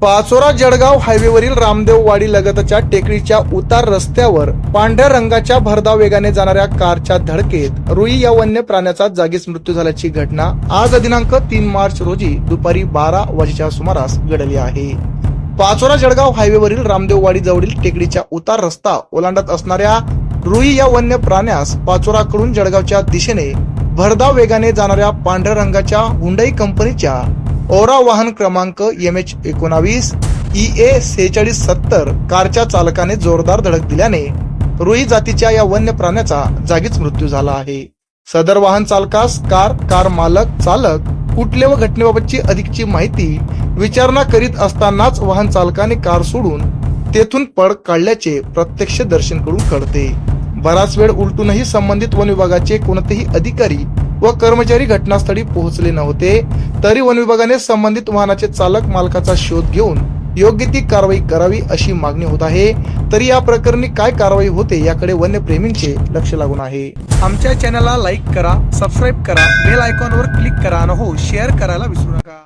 पाचोरा जळगाव हायवेवरील रामदेववाडी लगतच्या टेकडीच्या उतार रस्त्यावर पांढऱ्या रंगाच्या भरधाव वेगाने जाणाऱ्या कारच्या धडकेत रुई या वन्य प्राण्याचा जागीच मृत्यू झाल्याची घटना आज दिनांक तीन मार्च रोजी दुपारी बारा वाजेच्या सुमारास घडली आहे. पाचोरा जळगाव हायवेवरील रामदेववाडी जवळील टेकडीच्या उतार रस्ता ओलांडत असणाऱ्या रुई या वन्य प्राण्यास पाचोराकडून जळगावच्या दिशेने भरधाव वेगाने जाणाऱ्या पांढऱ्या रंगाच्या हुंडई कंपनीच्या ओरा वाहन क्रमांक एम एच एकोणावीस ई ए सेहेचाळीस सत्तर कारच्या चालकाने जोरदार धडक दिल्याने रुई जातीच्या या वन्य प्राण्याचा जागीच मृत्यू झाला आहे. सदर वाहन चालकास कार कार मालक चालक कुठले व घटनेबाबतची अधिकची माहिती विचारणा करीत असतानाच वाहन चालकाने कार सोडून तेथून पळ काढल्याचे प्रत्यक्ष दर्शनकडून कळते. बराच वेळ उलटूनही संबंधित वन विभागाचे कोणतेही अधिकारी व कर्मचारी घटनास्थळी पोहोचले नव्हते. तरी वन विभागाने संबंधित वाहनाचे चालक मालकाचा शोध घेऊन योग्य ती कारवाई करावी अशी मागणी होत आहे. तरी या प्रकरणी काय कारवाई होते याकडे वन्यप्रेमींचे लक्ष लागून आहे. आमच्या चॅनलला लाईक करा सबस्क्राईब करा बेल आयकॉनवर क्लिक करा आणि हो शेअर करायला विसरू नका.